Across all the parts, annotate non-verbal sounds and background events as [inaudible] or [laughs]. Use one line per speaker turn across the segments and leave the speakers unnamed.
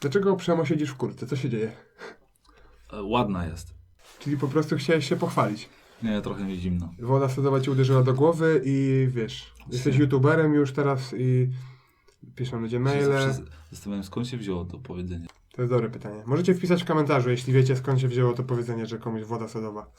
Dlaczego Przemo siedzisz w kurtce? Co się dzieje?
E, Ładna jest.
Czyli po prostu chciałeś się pochwalić.
Nie, trochę mi zimno.
Woda sodowa ci uderzyła do głowy i wiesz, jesteś youtuberem już teraz i piszą ludzie maile.
Zawsze Zastanawiam skąd się wzięło to powiedzenie.
To jest dobre pytanie. Możecie wpisać w komentarzu, jeśli wiecie skąd się wzięło to powiedzenie, że komuś woda sodowa.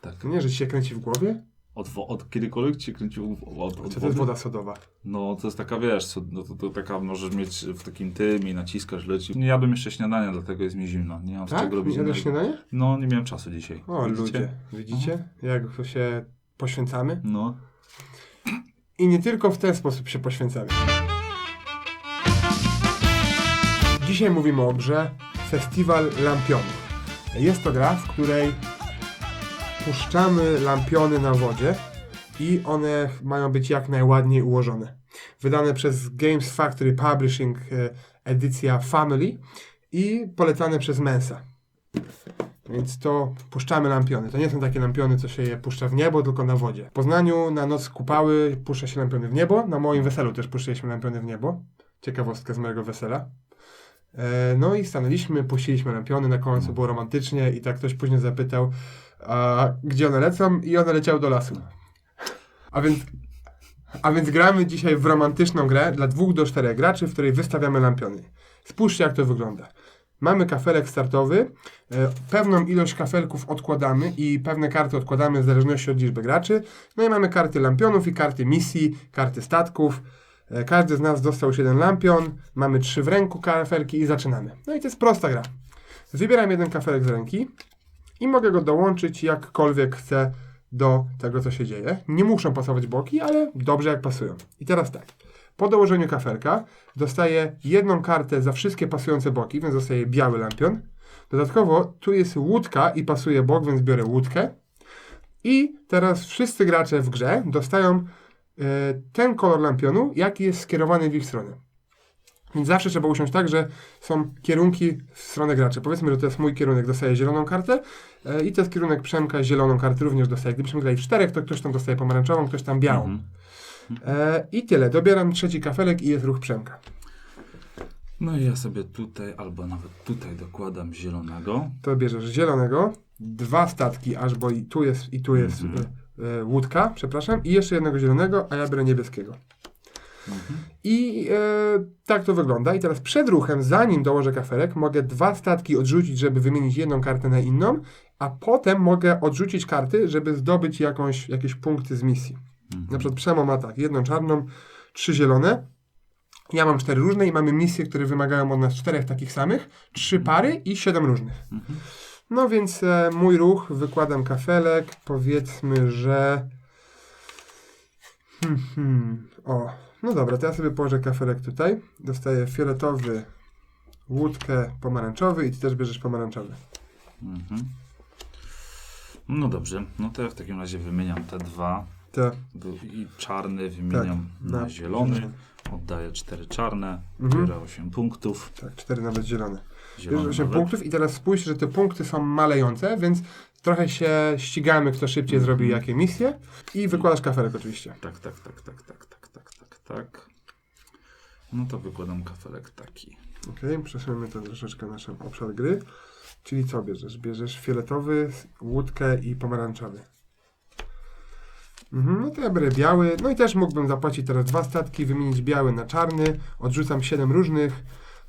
Tak.
Nie, że ci się kręci w głowie?
Od, od kiedykolwiek ci kręcił od, od
to jest woda sodowa?
No to jest taka, wiesz, co, no, to, to taka możesz mieć w takim tym i naciskasz, leci. Nie jadłem jeszcze śniadania, dlatego jest mi zimno. Nie mam z
Tak?
czego robić
Nie jadłeś śniadanie?
No, nie miałem czasu dzisiaj.
O,
Widzicie?
ludzie. Widzicie? Jak się poświęcamy?
No.
I nie tylko w ten sposób się poświęcamy. Dzisiaj mówimy o grze Festiwal Lampionów. Jest to gra, w której puszczamy lampiony na wodzie i one mają być jak najładniej ułożone. Wydane przez Games Factory Publishing e, edycja Family i polecane przez Mensa. Więc to puszczamy lampiony. To nie są takie lampiony, co się je puszcza w niebo, tylko na wodzie. W Poznaniu na noc kupały puszcza się lampiony w niebo. Na moim weselu też puszczaliśmy lampiony w niebo. Ciekawostka z mojego wesela. E, no i stanęliśmy, puściliśmy lampiony, na końcu było romantycznie i tak ktoś później zapytał, a gdzie one lecą? I one leciały do lasu. A więc, a więc gramy dzisiaj w romantyczną grę dla dwóch do czterech graczy, w której wystawiamy lampiony. Spójrzcie, jak to wygląda. Mamy kafelek startowy, e, pewną ilość kafelków odkładamy i pewne karty odkładamy w zależności od liczby graczy. No i mamy karty lampionów i karty misji, karty statków. E, Każdy z nas dostał jeden lampion, mamy trzy w ręku kafelki i zaczynamy. No i to jest prosta gra. Wybieram jeden kafelek z ręki i mogę go dołączyć jakkolwiek chcę do tego, co się dzieje. Nie muszą pasować boki, ale dobrze jak pasują. I teraz tak. Po dołożeniu kafelka dostaję jedną kartę za wszystkie pasujące boki, więc dostaję biały lampion. Dodatkowo tu jest łódka i pasuje bok, więc biorę łódkę. I teraz wszyscy gracze w grze dostają e, ten kolor lampionu, jaki jest skierowany w ich stronę. Więc zawsze trzeba usiąść tak, że są kierunki w stronę graczy. Powiedzmy, że to jest mój kierunek, dostaje zieloną kartę e, i to jest kierunek Przemka, zieloną kartę również dostaje. Gdybyśmy grali w czterech, to ktoś tam dostaje pomarańczową, ktoś tam białą.
Mhm.
E, I tyle. Dobieram trzeci kafelek i jest ruch Przemka.
No i ja sobie tutaj, albo nawet tutaj dokładam zielonego.
To bierzesz zielonego, dwa statki, aż bo i tu jest, i tu jest
Mhm.
e, e, łódka, przepraszam, i jeszcze jednego zielonego, a ja biorę niebieskiego.
Mhm.
I e, tak to wygląda. I teraz przed ruchem, zanim dołożę kafelek, mogę dwa statki odrzucić, żeby wymienić jedną kartę na inną, a potem mogę odrzucić karty, żeby zdobyć jakąś, jakieś punkty z misji.
Mhm.
Na przykład Przemo ma tak, jedną czarną, trzy zielone. Ja mam cztery różne i mamy misje, które wymagają od nas czterech takich samych, trzy pary i siedem różnych.
Mhm.
No więc e, mój ruch, wykładam kafelek, powiedzmy, że... Hmm, hmm, o, no dobra, to ja sobie położę kafelek tutaj. Dostaję fioletowy, łódkę, pomarańczowy i ty też bierzesz pomarańczowy.
Mhm. No dobrze, no to ja w takim razie wymieniam te dwa. Był I czarny wymieniam
Tak,
na
na
zielony.
zielony.
Oddaję cztery czarne,
Mhm.
biorę 8 punktów.
tak, cztery nawet zielone.
Zielony
Bierzesz 8
nawet.
punktów i teraz spójrz, że te punkty są malejące, więc trochę się ścigamy, kto szybciej
Mhm.
zrobi jakie misje i wykładasz kafelek oczywiście.
Tak, tak, tak, tak, tak, tak, tak, tak. No to wykładam kafelek taki.
Ok, przesuńmy to troszeczkę na nasz obszar gry. Czyli co bierzesz? Bierzesz fioletowy, łódkę i pomarańczowy. Mhm, no to ja biorę biały. No i też mógłbym zapłacić teraz dwa statki, wymienić biały na czarny. Odrzucam 7 różnych,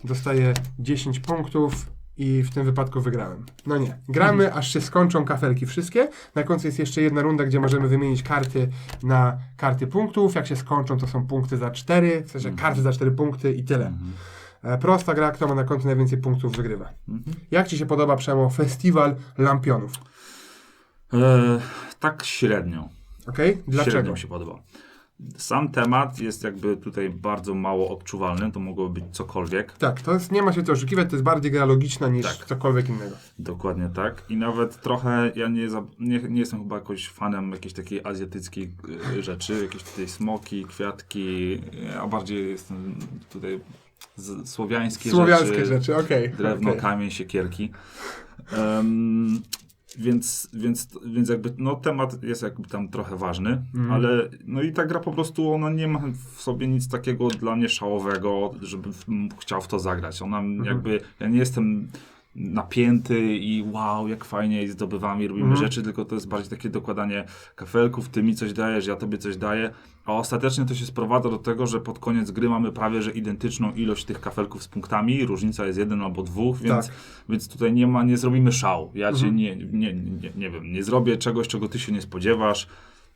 dostaję 10 punktów i w tym wypadku wygrałem. No nie. Gramy, aż się skończą kafelki wszystkie. Na końcu jest jeszcze jedna runda, gdzie możemy wymienić karty na karty punktów. Jak się skończą, to są punkty za 4, w sensie karty za 4 punkty i tyle.
Mhm.
E, Prosta gra, kto ma na końcu najwięcej punktów, wygrywa.
Mhm.
Jak Ci się podoba, Przemo, festiwal lampionów?
E, tak średnio.
Ok?
Średnio
Dlaczego?
mi się podoba. Sam temat jest jakby tutaj bardzo mało odczuwalny, to mogłoby być cokolwiek.
Tak, to jest, nie ma się co oszukiwać, to jest bardziej gra logiczna niż
Tak.
cokolwiek innego.
Dokładnie tak. I nawet trochę ja nie, za, nie, nie jestem chyba jakoś fanem jakiejś takiej azjatyckiej e, rzeczy, jakieś tutaj smoki, kwiatki, a bardziej jestem tutaj z, słowiańskie,
Słowiańskie
rzeczy,
rzeczy, okej.
drewno,
okej.
kamień, siekierki. Em, Więc, więc, więc jakby no, temat jest jakby tam trochę ważny,
Mhm.
ale no i ta gra po prostu ona nie ma w sobie nic takiego dla mnie szałowego, żebym chciał w to zagrać. Ona
Mhm.
jakby, ja nie jestem napięty i wow, jak fajnie i zdobywamy i robimy
Mhm.
rzeczy, tylko to jest bardziej takie dokładanie kafelków, ty mi coś dajesz, ja tobie coś daję, a ostatecznie to się sprowadza do tego, że pod koniec gry mamy prawie, że identyczną ilość tych kafelków z punktami, różnica jest jeden albo dwóch, więc,
Tak.
więc tutaj nie ma, nie zrobimy szału. Ja cię
Mhm.
nie, nie, nie, nie wiem, nie zrobię czegoś, czego ty się nie spodziewasz,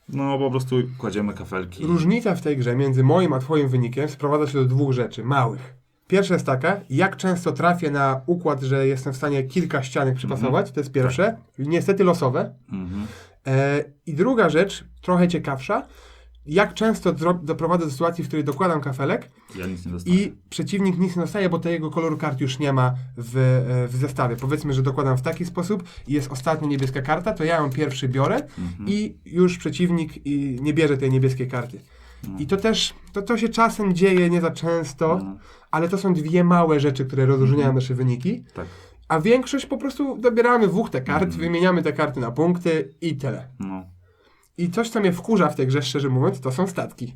no po prostu kładziemy kafelki.
Różnica w tej grze między moim a twoim wynikiem sprowadza się do dwóch rzeczy, małych. Pierwsza jest taka, jak często trafię na układ, że jestem w stanie kilka ścianek przypasować, to jest pierwsze, niestety losowe.
Mhm.
E, I druga rzecz, trochę ciekawsza, jak często doprowadzę do sytuacji, w której dokładam kafelek
Ja
i przeciwnik nic nie dostaje, bo tego koloru kart już nie ma w, e, w zestawie. Powiedzmy, że dokładam w taki sposób i jest ostatnia niebieska karta, to ja ją pierwszy biorę
Mhm.
i już przeciwnik nie bierze tej niebieskiej karty.
No.
I to też, to, to się czasem dzieje, nie za często,
No,
ale to są dwie małe rzeczy, które rozróżniają
Mhm.
nasze wyniki,
tak,
a większość po prostu dobieramy dwóch te kart,
Mhm.
wymieniamy te karty na punkty i tyle.
no.
I coś, co mnie wkurza w tej grze, szczerze mówiąc, to są statki.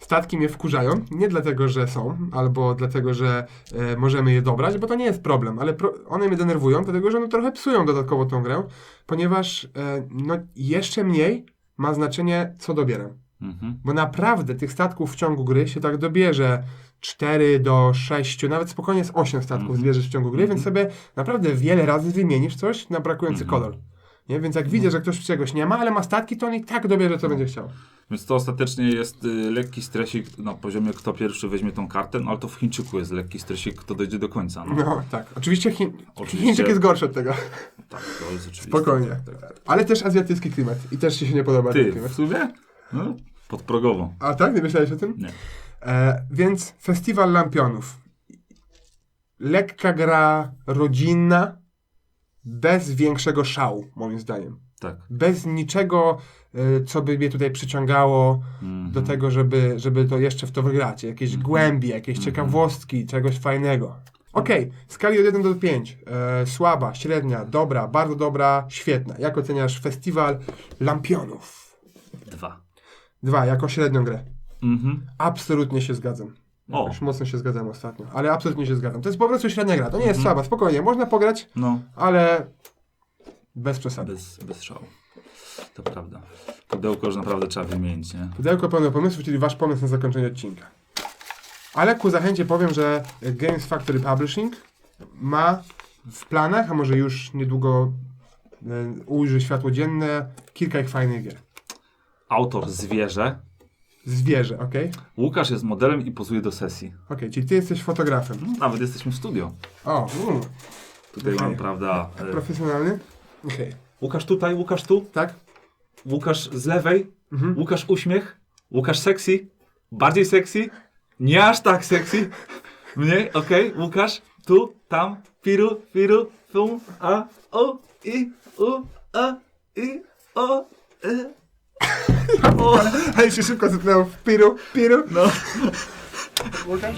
Statki mnie wkurzają, nie dlatego, że są, albo dlatego, że e, możemy je dobrać, bo to nie jest problem, ale pro, one mnie denerwują, dlatego, że no trochę psują dodatkowo tą grę, ponieważ e, no, jeszcze mniej ma znaczenie, co dobieram.
Mhm.
Bo naprawdę tych statków w ciągu gry się tak dobierze 4 do 6, nawet spokojnie z 8 statków
Mhm.
zbierzesz w ciągu gry, więc sobie naprawdę wiele razy wymienisz coś na brakujący
Mhm.
kolor. Nie? Więc jak widzę, że ktoś czegoś nie ma, ale ma statki, to on i tak dobierze, co będzie chciał.
Więc to ostatecznie jest y, lekki stresik na poziomie, kto pierwszy weźmie tą kartę, no ale to w Chińczyku jest lekki stresik, kto dojdzie do końca. No.
No tak. Oczywiście, Chin...
Oczywiście.
Chińczyk jest gorszy od tego.
Tak, to jest oczywiste.
Spokojnie.
Tak, tak.
Ale też azjatycki klimat. I też ci się nie podoba ten
Ty,
klimat.
w sumie? No, podprogowo.
A tak? Nie myślałeś o tym?
Nie.
E, więc festiwal lampionów. Lekka gra rodzinna, bez większego szału, moim zdaniem.
Tak.
Bez niczego, e, co by mnie tutaj przyciągało
Mhm.
do tego, żeby, żeby to jeszcze w to wygrać. Jakieś głębie, jakieś
Mhm.
ciekawostki, czegoś fajnego. Okej, w skali od 1 do 5. E, słaba, średnia, dobra, bardzo dobra, świetna. Jak oceniasz festiwal lampionów?
Dwa.
Jako średnią grę.
Mhm.
Absolutnie się zgadzam.
O.
Jakoś mocno się zgadzam ostatnio, ale absolutnie się zgadzam. To jest po prostu średnia gra. To nie jest
Mhm.
słaba, spokojnie, można pograć,
No,
ale bez przesady.
bez, bez szału. To prawda. Pudełko już naprawdę trzeba wymienić, nie?
Pudełko pełne pomysłów, czyli wasz pomysł na zakończenie odcinka. Ale ku zachęcie powiem, że Games Factory Publishing ma w planach, a może już niedługo e, ujrzy światło dzienne, kilka ich fajnych gier.
Autor zwierzę.
Zwierzę, ok?
Łukasz jest modelem i pozuje do sesji.
Ok, czyli ty jesteś fotografem.
No, nawet jesteśmy w studio.
O, mm,
Tutaj
Okej.
mam, prawda... e,
profesjonalny? Okej,
Łukasz tutaj, Łukasz tu,
tak?
Łukasz z lewej,
Mhm.
Łukasz uśmiech, Łukasz sexy, bardziej sexy, nie aż tak sexy, mniej, okej, Łukasz, tu, tam, firu, firu, fum, a, o, i, u, a, i, o, e, [laughs] o,
Ale się szybko zapnęło w piru, piru.
no.
Łukasz?